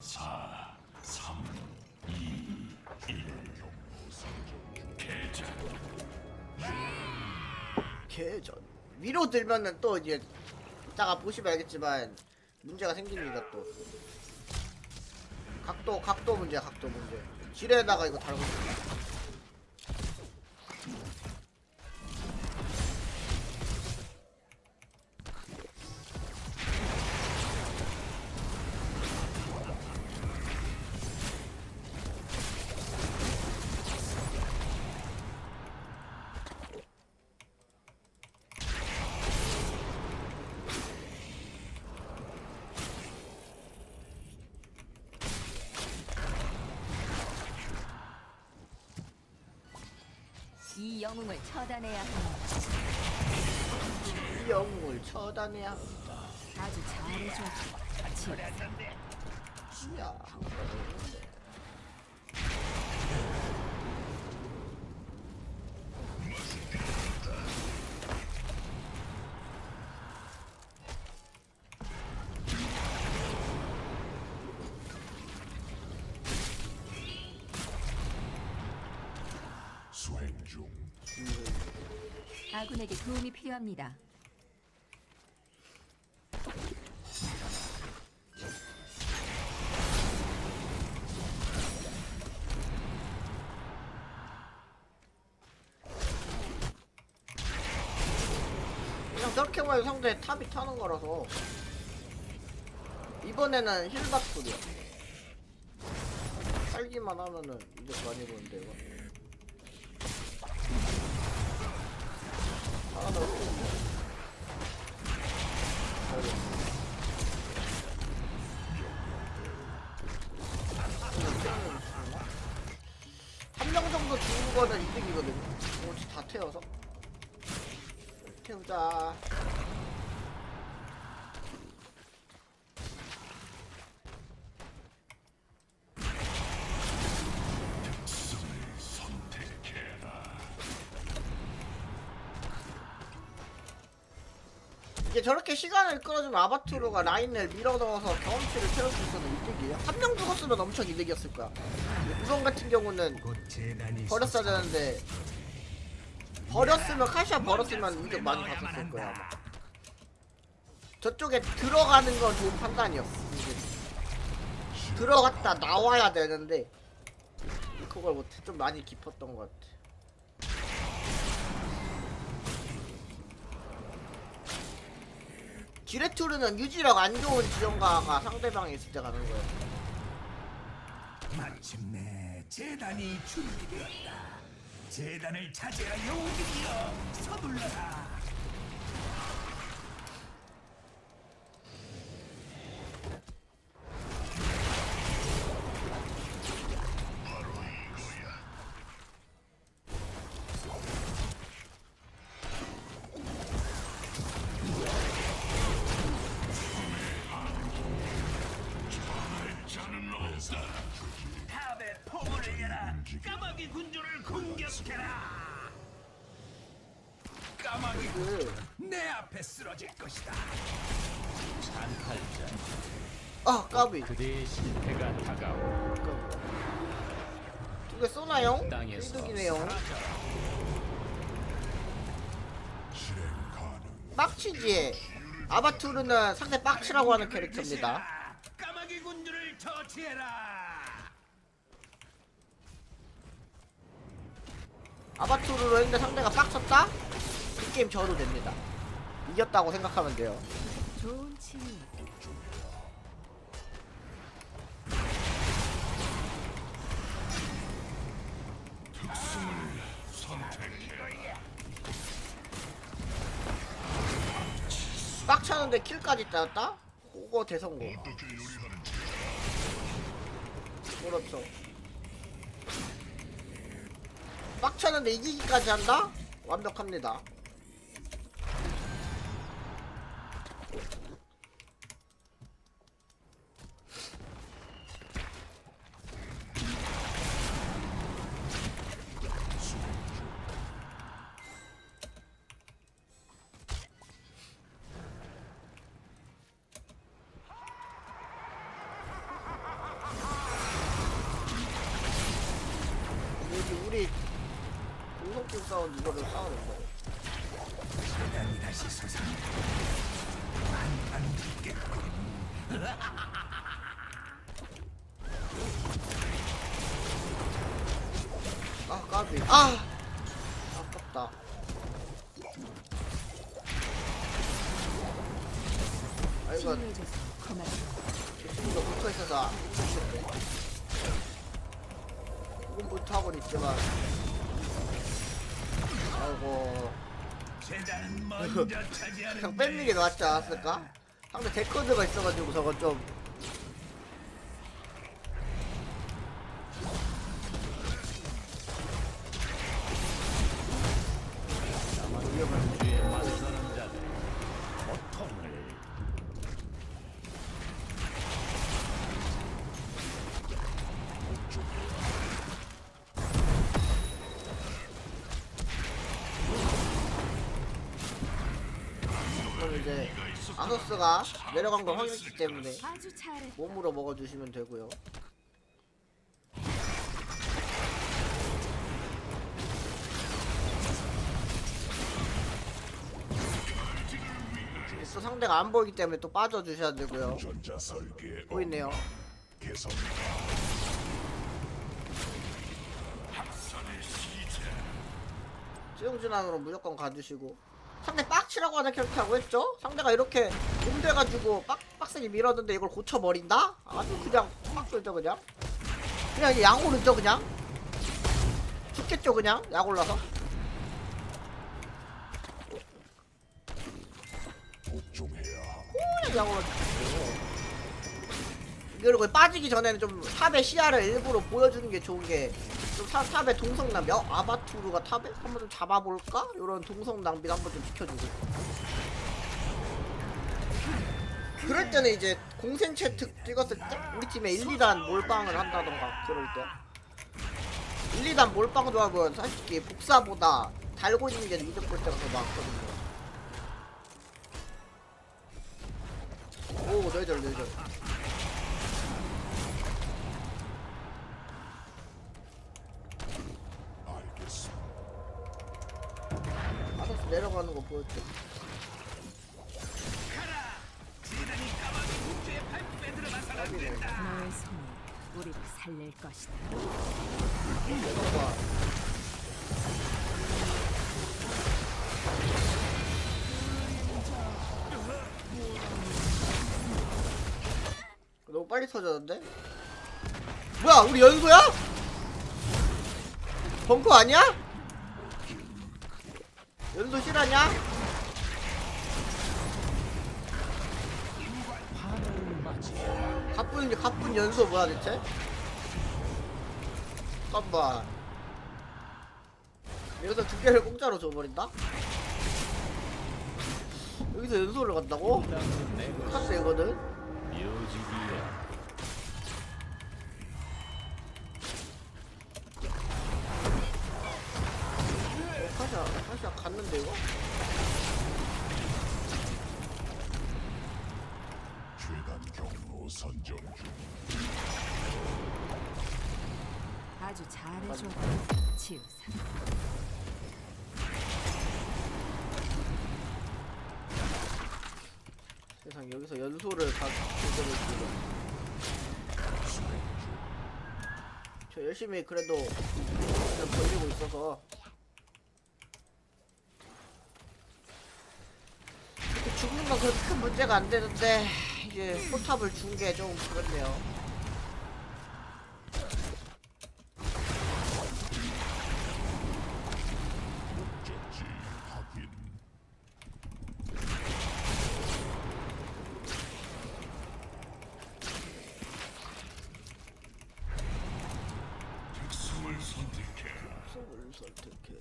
4, 3, 2, 1. 개전. 개전 위로 들면은 또 이제 이따가 보시면 알겠지만 문제가 생깁니다 또 각도 각도 문제 각도 문제 지뢰에다가 이거 달고 있습니다 이 영웅을 처단해야 합니다. 이 영웅을 처단해야 합니다 아주 잘해줘. 야 아군에게 도움이 필요합니다. 그냥 저렇게만 해도 상대 탑이 타는 거라서. 이번에는 힐박풀이야 살기만 하면은 이제 많이 보는데 이거 한 명 정도 죽는 거는 이득이거든요. 혹시 다 태워서 태우자. 이게 저렇게 시간을 끌어주면 아바투르가 라인을 밀어넣어서 경험치를 채울 수 있어서 이득이에요. 한 명 죽었으면 엄청 이득이었을 거야. 무성 같은 경우는 버렸어야 되는데 버렸으면 카시아 버렸으면 이득 많이 봤었을 거야. 아마. 저쪽에 들어가는 건 좋은 판단이었어. 이게. 들어갔다 나와야 되는데 그걸 못해 좀 많이 깊었던 것 같아. 지레투르는 유지력 안 좋은 지정가가 상대방이 있을 때 가는 거예요. 마침내 재단이 준비되었다. 재단을 차지하여 오기여 서둘러라. 내 앞에 쓰러질 것이다. 찬탈자 아 까비. 그대의 실패가 다가오 두 개 쏘나요? 땅에서 이득이네요. 빡치지. 아바투르는 상대 빡치라고 하는 캐릭터입니다. 까마귀 군주를 처치해라. 아바투르로 했는데 상대가 빡쳤다? 이 게임 져도 됩니다. 이겼다고 생각하면 돼요. 좋은 취미. 선택해라. 빡쳤는데 킬까지 따였다? 그거 대성공. 그렇죠. 빡쳤는데 이기기까지 한다? 완벽합니다. 이거를. 만판 죽겠군. 아 까비 아 아깝다 아 이거. 친구가 붙어있어서 조금 못하고는 있지만 아이고 재단은 먼저 차지하는. 그냥 뺏는 게 낫지 않았을까? 상대 데커드가 있어가지고 저거 좀 이제 아서스가 내려간 걸 확인했기 때문에. 몸으로 먹어주시면 되고요. 또 상대가 안 보이기 때문에 또 빠져주셔야 되고요. 보이네요. 개성 수용진항으로 무조건 가주시고 상대 빡치라고 하는 캐릭터라고 했죠? 상대가 이렇게 몸돼가지고 빡, 빡세게 밀었는데 이걸 고쳐버린다? 아주 그냥 빡 쏠죠 그냥 그냥 이제 약 오르죠 그냥 죽겠죠 그냥 약 올라서. 그냥 죽겠죠 그리고 빠지기 전에는 좀 탑의 시야를 일부러 보여주는 게 좋은 게좀 탑의 동성 낭비 어? 아바투르가 탑에? 한번 좀 잡아볼까? 이런 동성 낭비를 한번 좀 지켜주고 그럴 때는 이제 공생채 특 찍었을 때 우리 팀에 1, 2단 몰빵을 한다던가 그럴 때 1, 2단 몰빵 조합은 솔직히 복사보다 달고 있는 게 이득 볼 때가 더 많거든요 오 뇌절 알겠습니다. 아서스 내려가는 거 보여줘. 너의 손이 우리를 살릴 것이다. 내려가 너무 빨리 터졌는데? 뭐야 우리 연소야? 벙커 아니야? 연소 맞이 가뿐인지 가뿐 연소 뭐야 대체? 잠깐만 여기서 두 개를 공짜로 줘버린다? 여기서 연소를 간다고? 카스 이거는? 묘지기야 선정 중. 아주 잘해줘. 치유사. 세상 여기서 연소를 가 제대로 지금 저 열심히 그래도 그냥 벌리고 있어서 이렇게 죽는 건 그렇게 큰 문제가 안 되는데 이제 포탑을 준 게 좀 그렇네요 목적지 확인. 특성을 선택해. 속을 선택해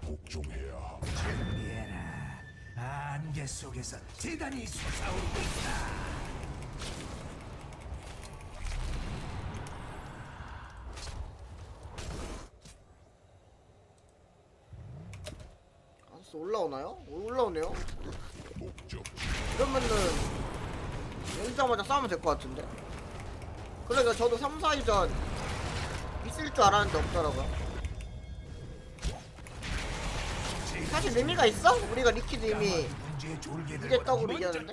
복종해야 함. 준비해라. 안개 속에서 재단이 솟아오르고 있다. 올라오나요? 오, 올라오네요 이러면은 열자마자 싸우면 될 것 같은데 그러니까 저도 3, 4위전 있을 줄 알았는데 없더라고요 사실 의미가 있어? 우리가 리퀴드 이미 이제 떡으로 이겼는데?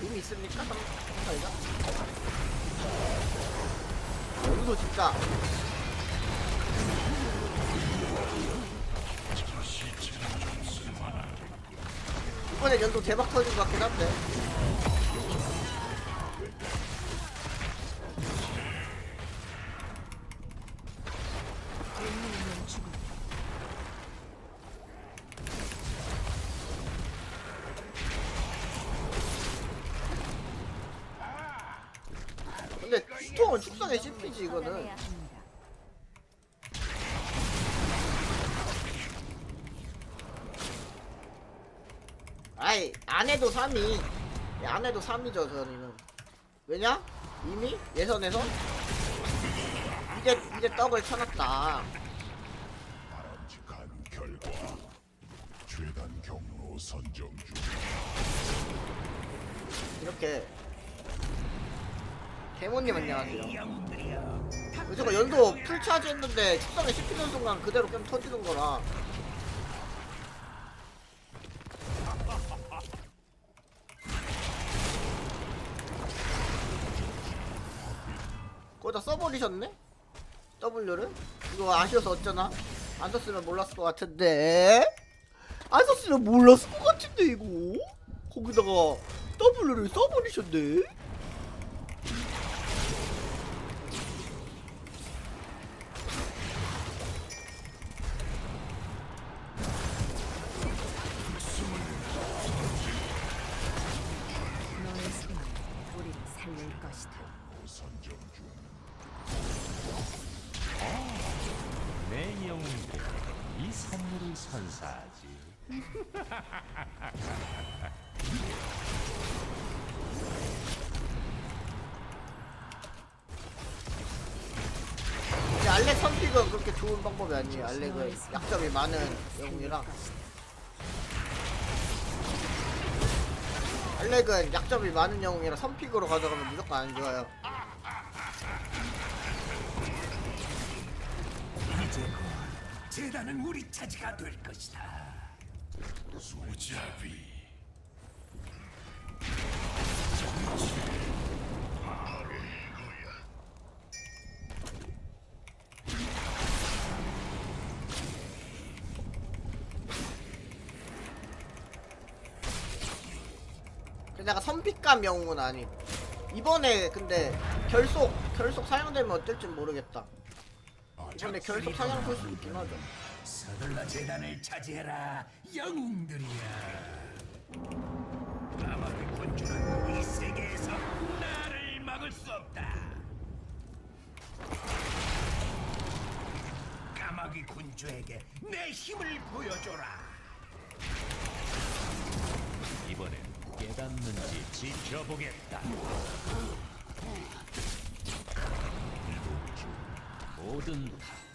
의미 있습니까? 3, 4위전? 연도 진짜 이번에 연도 대박 터진 것 같긴 한데 인류는 죽음. 근데 스톰은 축성에 씹히지 이거는. 아이 안 해도 3위 안 해도 3위죠 저희는 왜냐? 이미 예선에서 이제 이제 떡을 쳐놨다 바람직한 결과 최단 경로 선정 중 이렇게 개모님 안녕하세요. 저거 연도 풀차지 했는데 축성에 씹히는 순간 그대로 게임 터지는 거라 거기다 써버리셨네? W를? 이거 아쉬워서 어쩌나? 안 썼으면 몰랐을 것 같은데 안 썼으면 몰랐을 것 같은데 이거 거기다가 W를 써버리셨네? 너의 손이 우리를 살릴 것이다. 선정 중 내 영웅께 이 선물을 선사하지. 근데 알렉 선픽은 그렇게 좋은 방법이 아니에요. 알렉은 약점이 많은 영웅이라. 알렉은 약점이 많은 영웅이라 선픽으로 가져가면 무조건 안 좋아요. 이제 곧 재단은 우리 차지가 될 것이다. 근데 내가 선픽감 영웅은 아님. 이번에 근데 결속 결속 사용되면 어떨지 모르겠다. 이번에 결속 사용 볼수 있긴 하죠. 서둘러 재단을 차지해라. 영웅들이여. 까마귀 군주는 이 세계에서 나를 막을 수 없다. 까마귀 군주에게 내 힘을 보여줘라. 이번엔 깨닫는지 지켜보겠다. 모든 다!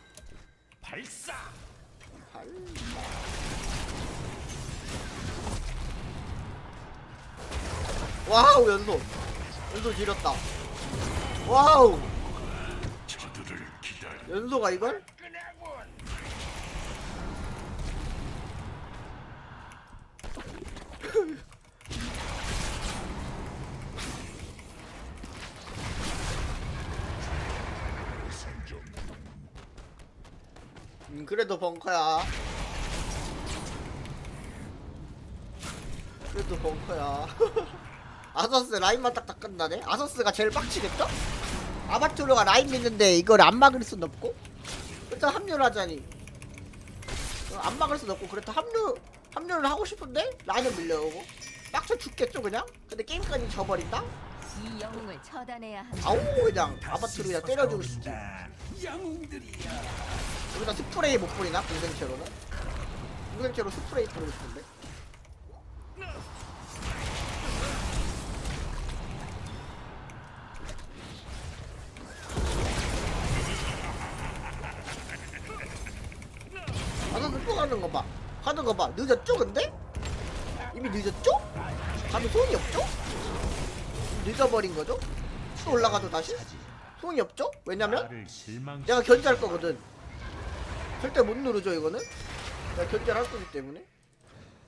와우 연소 연소 지렸다. 와우 연소가 이걸? 선정 중 음, 그래도 벙커야. 그래도 벙커야. 아서스 라인만 딱딱 끝나네? 아서스가 제일 빡치겠죠? 아바투르가 라인 믿는데 이걸 안 막을 순 없고? 일단 합류를 하자니. 어, 안 막을 순 없고, 그래도 합류, 합류를 하고 싶은데? 라인을 밀려오고. 빡쳐 죽겠죠, 그냥? 근데 게임까지 져버린다? 이 영웅을 처단해야 한다. 아우, 그냥 아바투르 그냥 때려주고 싶지. 여기다 스프레이 못 뿌리나? 공생체로는? 공생체로 스프레이 뿌리고 싶은데? 아서 또 가는 거 봐. 가는 거 봐. 늦었죠, 근데? 이미 늦었죠? 가면 손이 없죠? 늦어버린 거죠? 또 올라가도 다시? 소용이 없죠? 왜냐면. 내가 견제할 거거든. 절대 못 누르죠 이거는. 내가 견제를 할 거기 때문에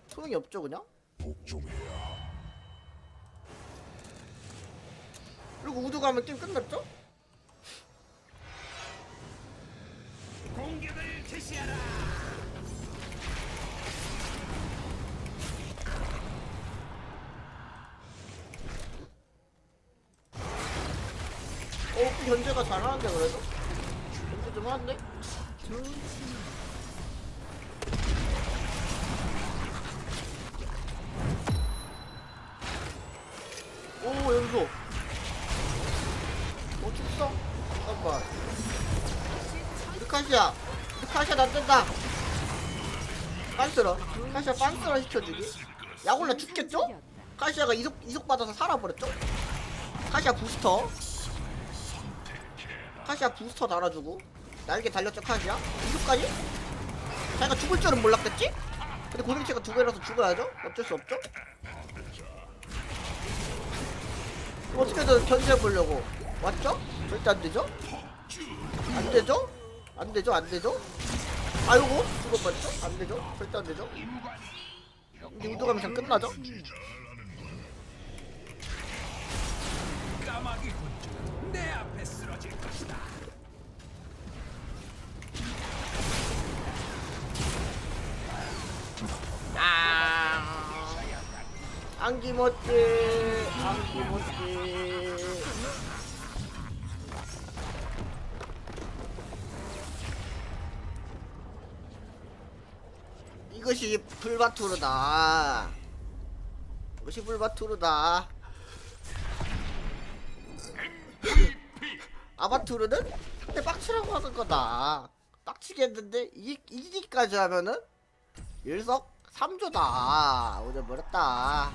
소용이 없죠 그냥. 복종해야 그리고 우드 가면 게임 끝났죠? 공격을 개시하라. 어, 그 견제가 잘하는데 그래도? 견제 좀 하는데? 오, 연소. 어, 죽어. 잠깐만. 루카시아. 루카시아 낫된다. 빤스러. 카시아 빤스러 시켜주기. 야골라 죽겠죠? 카시아가 이속, 이속 받아서 살아버렸죠? 카시아 부스터. 카시아 부스터 달아주고 날개 달렸죠 카시아? 이속까지? 자기가 죽을 줄은 몰랐겠지? 근데 고정체가 두 개라서 죽어야죠? 어쩔 수 없죠? 어떻게든 견제해보려고 왔죠? 절대 안 되죠? 안 되죠? 안 되죠? 안 되죠? 아이고 죽어버렸죠? 안 되죠? 절대 안 되죠? 근데 우도가면 그냥 끝나죠? 까마귀 군주 내 앞에 쓰 안기모찌 안기모찌 이것이 불바투르다. 이것이 불바투르다. 아바투르는 상대 빡치라고 하는 거다. 빡치겠는데 이, 이기기까지 하면은 일석 3조다. 오늘 버렸다